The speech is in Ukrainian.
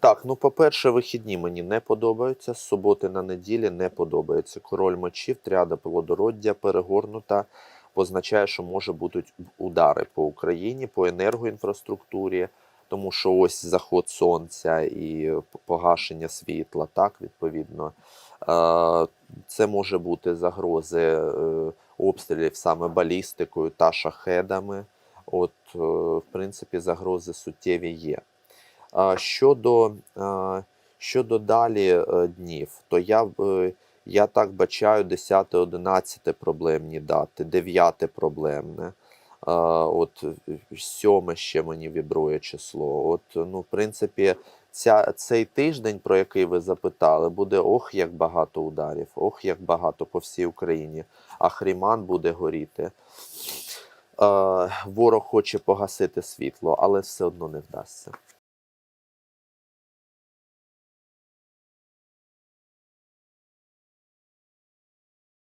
Так, ну по-перше, вихідні мені не подобаються. З суботи на неділі не подобається. Король мечів, тріада плодороддя перегорнута. Позначає, що може будуть удари по Україні, по енергоінфраструктурі, тому що ось заход сонця і погашення світла, так, відповідно. Це може бути загрози е, обстрілів саме балістикою та шахедами. От, е, в принципі, загрози суттєві є. Щодо, щодо далі е, днів, то я, е, я так бачаю 10, 11 проблемні дати, 9 проблемне. От 7 ще мені вібрує число. От, ну, в принципі, ця, цей тиждень, про який ви запитали, буде ох, як багато ударів, ох, як багато по всій Україні. А Хріман буде горіти. Ворог хоче погасити світло, але все одно не вдасться.